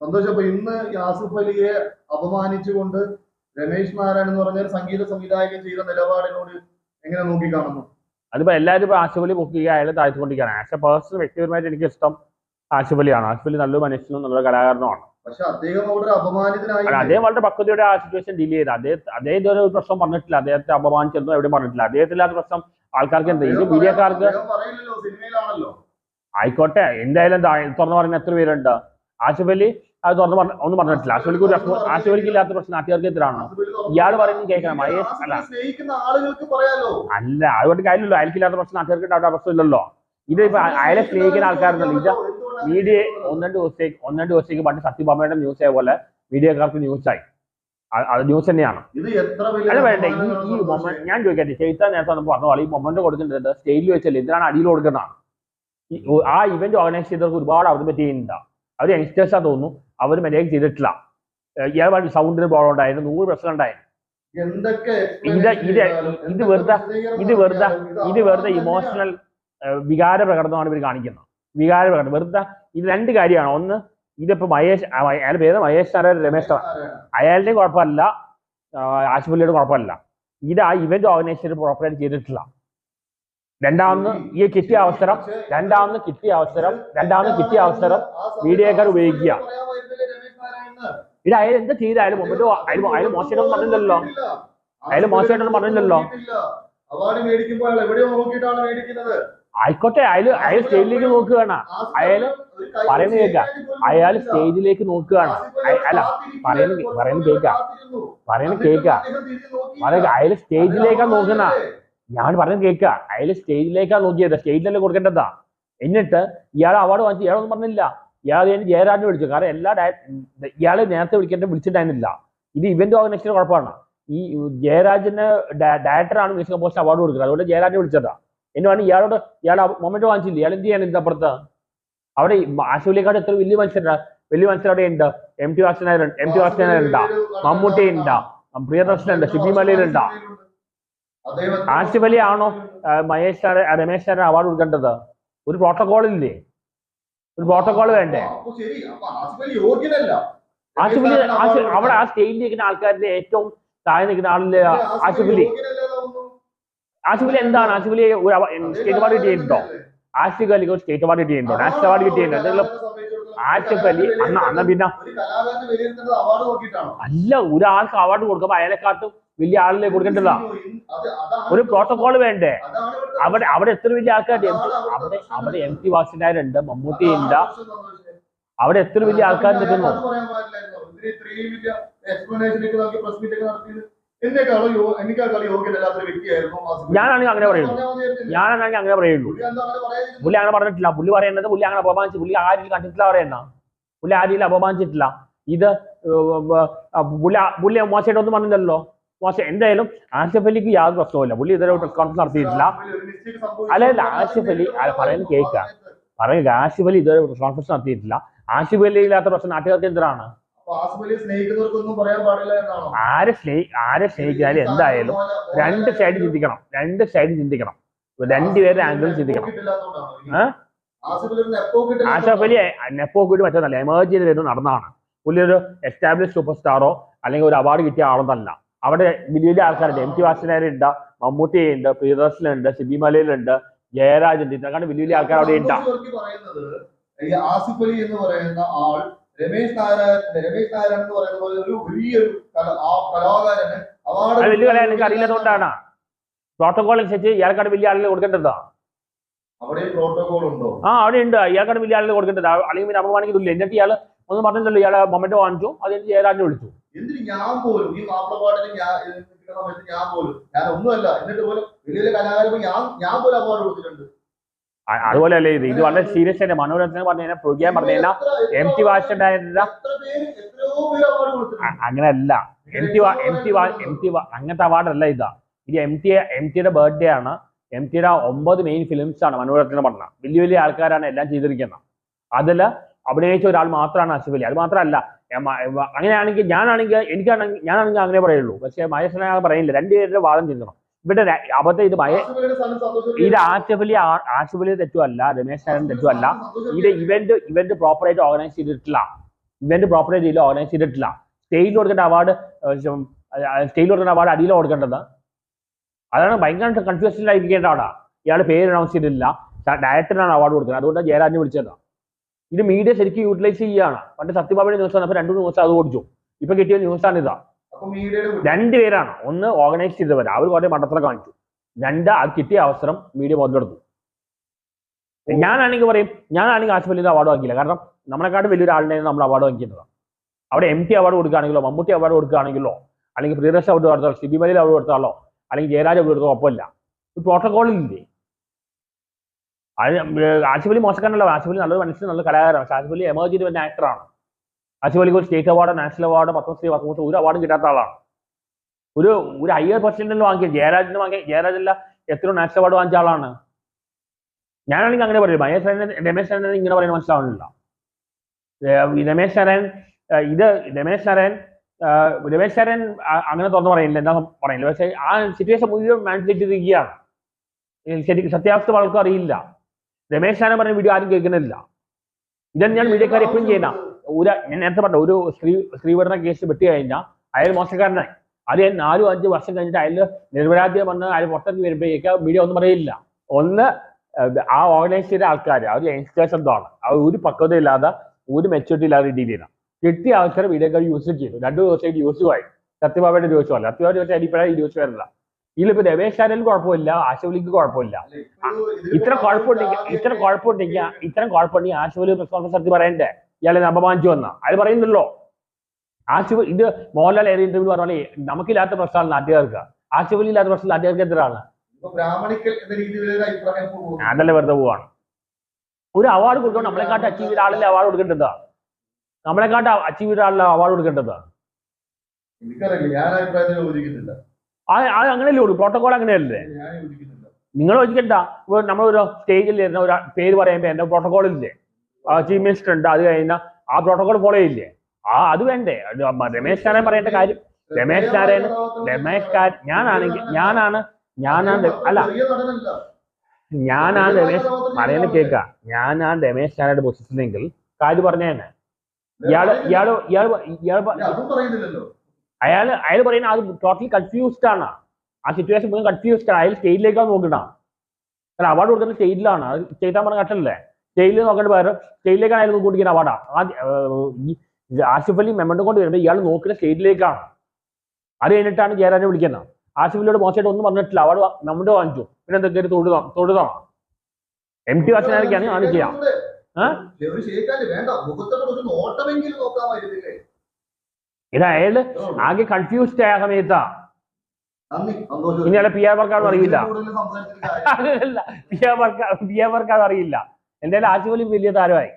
സന്തോഷം. അപ്പൊ ഇന്ന് യാസിഫ് അലിയെ അപമാനിച്ചുകൊണ്ട് രമേശ് നാരായൺ എന്ന് പറഞ്ഞ സംഗീത സംവിധായകൻ ചെയ്ത നിലപാടിനോട് എങ്ങനെ നോക്കിക്കാണുന്നു? അതിപ്പോ എല്ലാവരും ഇപ്പൊ ആശുപത്രി ബുക്ക് ചെയ്യുക അയാൾ താഴ്ത്തിക്കൊണ്ടിരിക്കുകയാണ്. ആസ് എ പേഴ്സൺ വ്യക്തിപരമായിട്ട് എനിക്ക് ഇഷ്ടം ആശുപലിയാണ് ആശുപലി നല്ലൊരു മനുഷ്യനും നല്ലൊരു കലാകാരനുമാണ്. പക്ഷെ അദ്ദേഹം അവിടെ ഒരു അപമാനിതനായി അദ്ദേഹം വളരെ പക്വതയുടെ ആ സിറ്റുവേഷൻ ഡീൽ ചെയ്ത്. അദ്ദേഹം അദ്ദേഹം ഇതുവരെ ഒരു പ്രശ്നം പറഞ്ഞിട്ടില്ല. അദ്ദേഹത്തെ അപമാനിച്ചെന്നും എവിടെയും പറഞ്ഞിട്ടില്ല. അദ്ദേഹത്തില്ലാത്ത പ്രശ്നം ആൾക്കാർക്ക് എന്ത്? ഇത് മീഡിയക്കാർക്ക് സിനിമയിലാണല്ലോ. ആയിക്കോട്ടെ. എന്തായാലും എന്താ തുറന്നു പറയുന്ന എത്ര പേരുണ്ട്? ആശുപത്രി അത് തുറന്ന് പറഞ്ഞ ഒന്നും പറഞ്ഞിട്ടില്ല. ആശുപത്രിക്ക് ഒരു പ്രശ്നം ആശുപത്രിക്ക് ഇല്ലാത്ത പ്രശ്നം നാട്ടുകാർക്ക് എതിരാണോ ഇയാൾ പറയുന്നത് കേൾക്കണം. അല്ല. അല്ല അതുകൊണ്ട് കാര്യമില്ലല്ലോ. അയാൾക്കില്ലാത്ത പ്രശ്നം നാട്ടുകാർക്ക് ഉണ്ടാവേണ്ട പ്രശ്നമില്ലല്ലോ. ഇത് ഇപ്പൊ അയാളെ സ്നേഹിക്കുന്ന ആൾക്കാരുണ്ടല്ലോ. ഇത് മീഡിയ ഒന്ന് രണ്ട് ദിവസത്തേക്ക് ഒന്ന് രണ്ട് ദിവസത്തേക്ക് പണ്ട് സത്യഭാമയുടെ ന്യൂസ് ആയ പോലെ മീഡിയക്കാർക്ക് ന്യൂസായി അത് ന്യൂസ് തന്നെയാണ്. അല്ല വേണ്ട. ഈ ഈ മൊമെന്റ് ഞാൻ ചോദിക്കട്ടെ. ചെയ്ത നേരത്തെ പറഞ്ഞ പോലെ ഈ മൊമെന്റ് കൊടുക്കേണ്ടത് സ്റ്റേജിൽ വെച്ചല്ലേ? ഇതിനാണ് അടിയിൽ കൊടുക്കുന്നതാണ് ആ ഇവന്റ് ഓർഗനൈസ് ചെയ്തവർക്ക് ഒരുപാട് അവധി ചെയ്യുന്നുണ്ട് അവർ യങ്സ്റ്റേഴ്സാ തോന്നുന്നു. അവർ മര്യാദ ചെയ്തിട്ടില്ല. ഇയാളുമായിട്ട് സൗണ്ടിന് പ്രോബ്ലം ഉണ്ടായിരുന്നു. നൂറ് പ്രശ്നം ഉണ്ടായിരുന്നു. എന്തൊക്കെ ഇത് ഇത് ഇത് വെറുതെ ഇത് വെറുതെ ഇത് വെറുതെ ഇമോഷണൽ വികാര പ്രകടനമാണ് ഇവർ കാണിക്കുന്നത്. വികാര പ്രകടനം വെറുതെ ഇത് രണ്ട് കാര്യമാണ്. ഒന്ന് ഇതിപ്പോ മഹേഷ് അയാളുടെ പേര് മഹേഷ് നാരായണ രമേശ് നാരായണൻ. അയാളുടെ കുഴപ്പമല്ല. ആശുപത്രിയുടെ കുഴപ്പമല്ല. ഇത് ആ ഇവന്റ് ഓർഗനൈസർ പ്രോപ്പറായിട്ട് ചെയ്തിട്ടില്ല. രണ്ടാമത് ഈ കിട്ടിയ അവസരം രണ്ടാമത് കിട്ടിയ അവസരം രണ്ടാമത് കിട്ടിയ അവസരം മീഡിയക്കാർ ഉപയോഗിക്കുക. ഇത് അയാൾ എന്താ ചെയ്ത അയാൾ മുമ്പ് അയാൾ മോശമായിട്ടൊന്നും പറഞ്ഞില്ലല്ലോ. അയാൾ മോശമായിട്ടൊന്നും പറഞ്ഞില്ലല്ലോ. അവാർഡ് മേടിക്കുമ്പോൾ അയാൾ എവിടെയോ നോക്കിയിട്ടാണ് മേടിക്കുന്നത്. ആയിക്കോട്ടെ അയാൾ അയാൾ സ്റ്റേജിലേക്ക് നോക്കുകയാണ്. അയാൾ പറയുന്നത് കേൾക്കാം. അയാൾ സ്റ്റേജിലേക്ക് നോക്കുകയാണ്. അല്ല പറയുന്നു പറയുന്നു കേൾക്കാം. പറയുന്നു കേൾക്കാം. പറയുക അയാൾ സ്റ്റേജിലേക്കാണ് നോക്കുന്ന ഞാൻ പറയുന്നത് കേൾക്കുക. അയാൾ സ്റ്റേജിലേക്കാണ് നോക്കിയത്. സ്റ്റേജിലല്ലേ കൊടുക്കേണ്ടതാ? എന്നിട്ട് ഇയാൾ അവാർഡ് വാങ്ങിച്ചു ഇയാളൊന്നും പറഞ്ഞില്ല. ഇയാൾ കഴിഞ്ഞ് ജയരാജനെ വിളിച്ചു. കാരണം എല്ലാ ഇയാളെ നേരത്തെ വിളിക്കേണ്ട വിളിച്ചിട്ടുണ്ടായിരുന്നില്ല. ഇത് ഇവന്റ് ഓർഗനൈസേഷൻ കുഴപ്പമാണ്. ഈ ജയരാജന് ഡയറക്ടറാണ് മ്യൂസിക് കമ്പോസിഷൻ അവാർഡ് കൊടുക്കുന്നത്. അതുകൊണ്ട് ജയരാജനെ വിളിച്ചതാ. എന്ന് പറഞ്ഞാൽ ഇയാളോട് ഇയാൾ മൊമെന്റ് വാങ്ങിച്ചില്ല? ഇയാൾ എന്ത് ചെയ്യാൻ ഇതിന്റെ അപ്പുറത്ത് അവിടെ ആശുപത്രിക്കാട് എത്ര വലിയ മനുഷ്യരാ? വലിയ മനുഷ്യർ അവിടെ ഉണ്ട്. എം ടി വാസനായ എം ടി വാസനായ മമ്മൂട്ടി ഉണ്ടാ. ഷിബി മലയിൽ ഉണ്ടാ. ആസിഫ് അലി ആണോ മഹേഷ് രമേശ് സാറിന് അവാർഡ് കൊടുക്കേണ്ടത്? ഒരു പ്രോട്ടോകോൾ ഇല്ലേ ഒരു പ്രോട്ടോകോൾ വേണ്ടേ? ആസിഫ് അലി അവിടെ ആ സ്റ്റേജിൽ നിൽക്കുന്ന ആൾക്കാരിലെ ഏറ്റവും താഴെ നിൽക്കുന്ന ആളിലെ ആസിഫ് അലി ആസിഫ് അലി എന്താണ്? ആസിഫ് അലി ഒരു സ്റ്റേറ്റ് അവാർഡ് കിട്ടിയിട്ടുണ്ടോ? ആസിഫ് അലിക്ക് ഒരു സ്റ്റേറ്റ് അവാർഡ് കിട്ടിയിട്ടുണ്ടോ? നാഷണൽ അവാർഡ് കിട്ടിയിട്ടുണ്ടോ? എന്തെങ്കിലും ആസിഫ് അലി അന്ന അന്ന പിന്നെ അല്ല ഒരാൾക്ക് അവാർഡ് കൊടുക്കുമ്പോ അയാളെക്കാട്ടും വലിയ ആളിലേക്ക് കൊടുക്കേണ്ടതാ അത് ഒരു പ്രോട്ടോകോൾ വേണ്ടേ? അവിടെ അവിടെ എത്ര വലിയ ആൾക്കാർ അവിടെ അവിടെ എം ടി വാസുദേവനുണ്ട് മമ്മൂട്ടി ഉണ്ട്. അവിടെ എത്ര വലിയ ആൾക്കാർ നിൽക്കുന്നു. ഞാനാണെങ്കിൽ അങ്ങനെ പറയുള്ളൂ. ഞാനാണെങ്കിൽ അങ്ങനെ പറയുള്ളൂ. പുള്ളി അങ്ങനെ പറഞ്ഞിട്ടില്ല. പുള്ളി പറയുന്നത് പുള്ളി അങ്ങനെ അപമാനിച്ചു പുള്ളി ആ രീതിയിൽ കണ്ടിട്ടില്ല പറയണ്ട. പുള്ളി ആ രീതിയിൽ അപമാനിച്ചിട്ടില്ല. ഇത് പുള്ളി പുള്ളി മോശമായിട്ടൊന്നും പറഞ്ഞില്ലല്ലോ. മോശം എന്തായാലും ആസിഫ് അലിക്ക് യാതൊരു പ്രശ്നവുമില്ല. പുള്ളി ഇതുവരെ പ്രസ് കോൺഫറൻസ് നടത്തിയിട്ടില്ല. ആസിഫ് അലി ഒരു mistake സംഭവിച്ചു. അല്ല, അല്ല, ആസിഫ് അലി, പറയുന്നത് കേൾക്കാം. പറയുക ആസിഫ് അലി ഇതുവരെ പ്രസ് കോൺഫറൻസ് നടത്തിയിട്ടില്ല. ആസിഫ് അലി ഇല്ലാത്ത പ്രശ്നം നാട്ടുകാർക്ക് എന്തിനാണ്? ആരെ സ്നേഹി ആരെ സ്നേഹിച്ചാലും എന്തായാലും രണ്ട് സൈഡ് ചിന്തിക്കണം. രണ്ട് സൈഡ് ചിന്തിക്കണം. രണ്ടുപേരുടെ ആംഗിൾ ചിന്തിക്കണം? ആസിഫ് അലി നെപ്പോ കിട്ടി കൂടി മറ്റൊന്നല്ല എമേർജ് ചെയ്ത് വരുന്ന നടന്നതാണ്. പുള്ളി ഒരു എസ്റ്റാബ്ലിഷ് സൂപ്പർ സ്റ്റാറോ അല്ലെങ്കിൽ ഒരു അവാർഡ് കിട്ടിയ ആളൊന്നല്ല അവിടെ വലിയ വലിയ ആൾക്കാരുണ്ട്. എം ടി വാസനാരുണ്ട് മമ്മൂട്ടി ഉണ്ട് പ്രിയദർശനുണ്ട് സിബി മലയിലുണ്ട് ജയരാജ് ഉണ്ട് ഇതിനെക്കാണ്ട് വലിയ വലിയ ആൾക്കാർ അവിടെ ഉണ്ട് ഈ ആസിഫ് അലി എന്ന് പറയുന്ന ആൾ രമേശ് രമേശ് എന്ന് പറയുന്ന പോലെ ഒരു വലിയൊരു കല- ആ കലാകാരന് അവാർഡ് വലിയ കാര്യം എനിക്ക് അറിയില്ലാത്തതുകൊണ്ടാണ് പ്രോട്ടോകോൾ അനുസരിച്ച് ഇയാൾക്കാട് വലിയ ആളുകൾ കൊടുക്കേണ്ടതാ. അവിടെ പ്രോട്ടോകോൾ ഉണ്ടോ? ആ അവിടെ ഉണ്ട് ഇയാൾക്കാട് വലിയ ആളുകൾ കൊടുക്കേണ്ടത്. അല്ലെങ്കിൽ അപമാനിക്കുന്നില്ല. എന്നിട്ട് ഇയാൾ ഒന്നും പറഞ്ഞില്ലല്ലോ ഇയാളെ മൊമെന്റോ വാങ്ങിച്ചു. അത് കഴിഞ്ഞ് ജയരാജനെ വിളിച്ചു. എന്തിന് ഞാൻ പോലും ഈ മാപ്പിളപ്പാട്ടിന് ഞാൻ നിൽക്കുന്ന സമയത്ത് ഞാൻ പോലും ഞാൻ ഒന്നുമല്ല എന്നിട്ട് പോലും വലിയ വലിയ കലാകാരൻ ഞാൻ ഞാൻ പോലും അവാർഡ് കൊടുത്തിട്ടുണ്ട്. അതുപോലെ അല്ലേ ഇത്? ഇത് വളരെ സീരിയസ് ആയിട്ട് മനോരഞ്ജന പറഞ്ഞു കഴിഞ്ഞാൽ പ്രോഗ്രാം പറഞ്ഞു കഴിഞ്ഞാൽ എം ടി കൊടുത്തിട്ടുണ്ട്. അങ്ങനെയല്ല. M T M T M T അങ്ങനത്തെ അവാർഡ് അല്ല ഇതാ. ഇത് എം ടി എം ടിയുടെ ബർത്ത്ഡേ ആണ് എം ടിയുടെ ഒമ്പത് മെയിൻ ഫിലിംസ് ആണ് മനോരഞ്ജന പറഞ്ഞ. വലിയ വലിയ ആൾക്കാരാണ് എല്ലാം ചെയ്തിരിക്കുന്നത്. അതിൽ അഭിനയിച്ച ഒരാൾ മാത്രമാണ് അസിഫ് അലി അത് മാത്രമല്ല അങ്ങനെയാണെങ്കിൽ ഞാനാണെങ്കിൽ എനിക്കാണെങ്കിൽ ഞാനാണെങ്കിൽ അങ്ങനെ പറയുള്ളൂ. പക്ഷേ മഹേശ്വരൻ അങ്ങനെ പറയില്ല രണ്ടുപേരുടെ വാദം ചിന്തണം. ഇവിടെ അബദ്ധം ഇത് മയ ഇത് ആശുപലി ആശുപലി തെറ്റുമല്ല രമേശ് നാരായൺ തെറ്റുമല്ല. ഇത് ഇവന്റ് ഇവന്റ് പ്രോപ്പറായിട്ട് ഓർഗനൈസ് ചെയ്തിട്ടില്ല. ഇവന്റ് പ്രോപ്പർ ഇതിൽ ഓർഗനൈസ് ചെയ്തിട്ടില്ല. സ്റ്റേജിൽ കൊടുക്കേണ്ട അവാർഡ് സ്റ്റേജിൽ കൊടുക്കേണ്ട അവാർഡ് അടിയിൽ കൊടുക്കേണ്ടത്. അതാണ് ഭയങ്കര കൺഫ്യൂഷനിലായിരിക്കേണ്ട അവിടെ. ഇയാൾ പേര് അനൗൺസ് ചെയ്തിട്ടില്ല. ഡയറക്ടറിനാണ് അവാർഡ് കൊടുക്കുന്നത്. അതുകൊണ്ട് ജയരാജിനെ വിളിച്ചത്. ഇത് മീഡിയ ശരിക്കും യൂട്ടിലൈസ് ചെയ്യുകയാണ് പണ്ട് സത്യഭാമയുടെ ന്യൂസ് അപ്പൊ രണ്ടു ദിവസം അത് ഓടിച്ചു. ഇപ്പൊ കിട്ടിയ ന്യൂസ് ആണ് ഇതാ. രണ്ടുപേരാണ് ഒന്ന് ഓർഗനൈസ് ചെയ്തവർ അവർ കുറെ മണ്ടത്തരം കാണിച്ചു. രണ്ട് അത് കിട്ടിയ അവസരം മീഡിയ മുതലെടുത്തു ഞാനാണെങ്കിൽ പറയും ഞാനാണെങ്കിൽ ആസിഫ് അലിന്റെ അവാർഡ് വാങ്ങിയില്ല കാരണം നമ്മളെക്കാട്ട് വലിയൊരു ആളിനെ നമ്മൾ അവാർഡ് വാങ്ങിക്കുന്നത്. അവിടെ എം ടി അവാർഡ് കൊടുക്കുകയാണെങ്കിലോ മമ്മൂട്ടി അവാർഡ് കൊടുക്കുകയാണെങ്കിലോ അല്ലെങ്കിൽ പ്രിയദർശ അവാർഡ് കൊടുത്താലോ സിബി മലയിൽ അവാർഡ് കൊടുത്താലോ അല്ലെങ്കിൽ ജയരാജ് അവാർഡ് കൊടുത്തോ ഒപ്പമില്ല. പ്രോട്ടോകോളില്ലേ അലി മോശക്കാരനല്ല. അലി നല്ലൊരു മനുഷ്യൻ നല്ല കലാകാരനാണ് പക്ഷെ ആസിഫ് അലി വരുന്ന ആക്ടറാണ്. ആസിഫ് അലിക്ക് ഒരു state award national award Padmashri Padmashri ഒരു അവാർഡും കിട്ടാത്ത ആളാണ്. ഒരു ഒരു ഹയർ പെർസെന്റിൽ വാങ്ങിയ ജയരാജിന് വാങ്ങിയ ജയരാജല്ല എത്രയോ നാഷണൽ അവാർഡ് വാങ്ങിച്ച ആളാണ്. ഞാനാണെങ്കിൽ അങ്ങനെ പറയും. മഹേഷ് നാരായണൻ രമേശ് നാരായണൻ ഇങ്ങനെ പറയുന്നത് മനസ്സിലാവുന്നില്ല. രമേശ് നാരായൺ ഏഹ് ഇത് രമേശ് നാരായൺ രമേശ് നാരായൺ അങ്ങനെ തുറന്നു പറയില്ല. എന്താ പറയില്ല. പക്ഷേ ആ സിറ്റുവേഷൻ മുഴുവൻ മാനേജ് ചെയ്തിരിക്കുകയാണ്. സത്യാവസ്ഥ ആൾക്കും അറിയില്ല. രമേശ് ആന പറഞ്ഞ വീഡിയോ ആരും കേൾക്കുന്നില്ല. ഇതാണ് ഞാൻ മീഡിയക്കാർ എപ്പോഴും ചെയ്യുന്ന ഒരു ഞാൻ നേരത്തെ പറഞ്ഞ ഒരു സ്ത്രീ സ്ത്രീപീഡന കേസ് വെട്ടി കഴിഞ്ഞാൽ അയാൾ മോശക്കാരനായി. അത് ഞാൻ നാലും അഞ്ച് വർഷം കഴിഞ്ഞിട്ട് അയാൾ നിർവരാധ്യം വന്ന് അയാൾ പുറത്തേക്ക് വരുമ്പോഴേക്ക് വീഡിയോ ഒന്നും പറയില്ല. ഒന്ന് ആ ഓർഗനൈസ് ചെയ്ത ആൾക്കാർ ആ ഒരു യങ്സ്റ്റേഴ്സ് എന്താണ് ആ ഒരു പക്വതയില്ലാതെ ഒരു മെച്ചൂരിറ്റി ഇല്ലാതെ ഡീൽ ചെയ്യണം. കിട്ടിയ അവസരം വീഡിയോക്കാർ യൂസ് ചെയ്തു. രണ്ടു ദിവസമായിട്ട് യൂസ് ആയി. സത്യഭാമയുടെ ദിവസമല്ല സത്യഭാമ ദിവസം അടിപ്പഴ ഈ ദിവസം വരില്ല ഇതിലിപ്പോ രമേശ് ചാരനും കുഴപ്പമില്ല ആശുപത്രിക്ക് കുഴപ്പമില്ല. ഇത്ര കുഴപ്പമുണ്ടെങ്കിൽ ഇത്ര കുഴപ്പമുണ്ടെങ്കിൽ ഇത്തരം കുഴപ്പമുണ്ടെങ്കിൽ ആശുപത്രി പ്രസ് കോൺഫറൻസ് നടത്തി പറയണ്ടേ? ഇയാളെ അപമാനിച്ചു വന്ന. അത് പറയുന്നല്ലോ ആശുപത്രി ഇത് മോഹൻലാൽ ഏത് ഇന്റർവ്യൂ പറഞ്ഞാലേ നമുക്കില്ലാത്ത പ്രശ്നമാണ് നാട്ടുകാർക്ക്. ആശുപത്രി ഇല്ലാത്ത പ്രശ്നം നാട്ടുകാർക്ക് എത്രയാണ് അതല്ല വെറുതെ പോവാണ്. ഒരു അവാർഡ് കൊടുക്കണം. നമ്മളെക്കാട്ട് അച്ചീവ് ചെയ്ത ആളല്ലേ അവാർഡ് കൊടുക്കേണ്ടത്? നമ്മളെക്കാട്ട് അച്ചീവ് ചെയ്ത ആളല്ലേ അവാർഡ് കൊടുക്കേണ്ടത്? എനിക്കറിയില്ല. ഞാൻ അഭിപ്രായത്തിൽ യോജിക്കുന്നില്ല. ആ അത് അങ്ങനെയല്ലേ ഉള്ളൂ. പ്രോട്ടോകോൾ അങ്ങനെയല്ലേ? നിങ്ങൾ ചോദിക്കണ്ട ഇപ്പോൾ നമ്മളൊരു സ്റ്റേജിൽ ഇരുന്ന ഒരു പേര് പറയുമ്പോൾ എന്റെ പ്രോട്ടോകോൾ ഇല്ലേ? ചീഫ് മിനിസ്റ്റർ ഉണ്ട് അത് കഴിഞ്ഞാൽ ആ പ്രോട്ടോകോൾ ഫോളോ ചെയ്യില്ലേ? ആ അത് വേണ്ടേ. രമേശ് നാരായൺ പറയേണ്ട കാര്യം. രമേശ് നാരായൺ രമേശ് ഞാനാണെങ്കിൽ ഞാനാണ് ഞാനാണ് അല്ല. ഞാനാണ് രമേശ് പറയുന്നത് കേൾക്ക. ഞാനാണ് രമേശ് നാരായണ പൊസിഷനെങ്കിൽ കാര്യം പറഞ്ഞേനെ. ഇയാൾ ഇയാൾ ഇയാൾ പറയുന്നില്ലല്ലോ. അയാൾ അയാൾ പറയുന്ന അത് ടോട്ടലി കൺഫ്യൂസ്ഡ് ആണ്. ആ സിറ്റുവേഷൻ മുഴുവൻ കൺഫ്യൂസ്ഡ് ആണ്. അയാൾ സ്റ്റേറ്റിലേക്കാണ് നോക്കണ്ട. കാരണം അവാർഡ് കൊടുക്കുന്നത് സ്റ്റേറ്റിലാണ് അത് ചെയ്താൽ പറഞ്ഞ കട്ടല്ലേ സ്റ്റേറ്റിൽ നോക്കേണ്ട പകരം സ്റ്റേറ്റിലേക്കാണ് അയാൾ നോക്കിയിരിക്കുന്ന അവാർഡാ ആ. ആസിഫ് അലി മെമ്മണ്ട് കൊണ്ട് വരുമ്പോൾ ഇയാൾ നോക്കുന്ന സ്റ്റേറ്റിലേക്കാണ് അത് കഴിഞ്ഞിട്ടാണ് ജയരാജനെ വിളിക്കുന്നത്. ആസിഫ് അലിയോട് മോശമായിട്ട് ഒന്നും പറഞ്ഞിട്ടില്ല. അവാർഡ് നമ്മുടെ വാങ്ങിച്ചു. പിന്നെ എന്തൊക്കെ തൊഴുതാ തൊഴുതാണ് എം ടി വാസനായിരിക്കാണ് ആണ് ചെയ്യാം? ഒരു ശരിക്കാൽ വേണ്ട മുഖത്തോടെ ഒരു നോട്ടമെങ്കിലും നോക്കാമായിരുന്നില്ലേ ഇത് അയാൾ ആകെ കൺഫ്യൂസ്ഡ് ആയ സമയത്താ. ഇനി അയാളെ പി ആർ വർക്കാണെന്ന് അറിയില്ല. P R work P R work അതറിയില്ല എന്തായാലും ആശുപത്രി വലിയ താരമായി.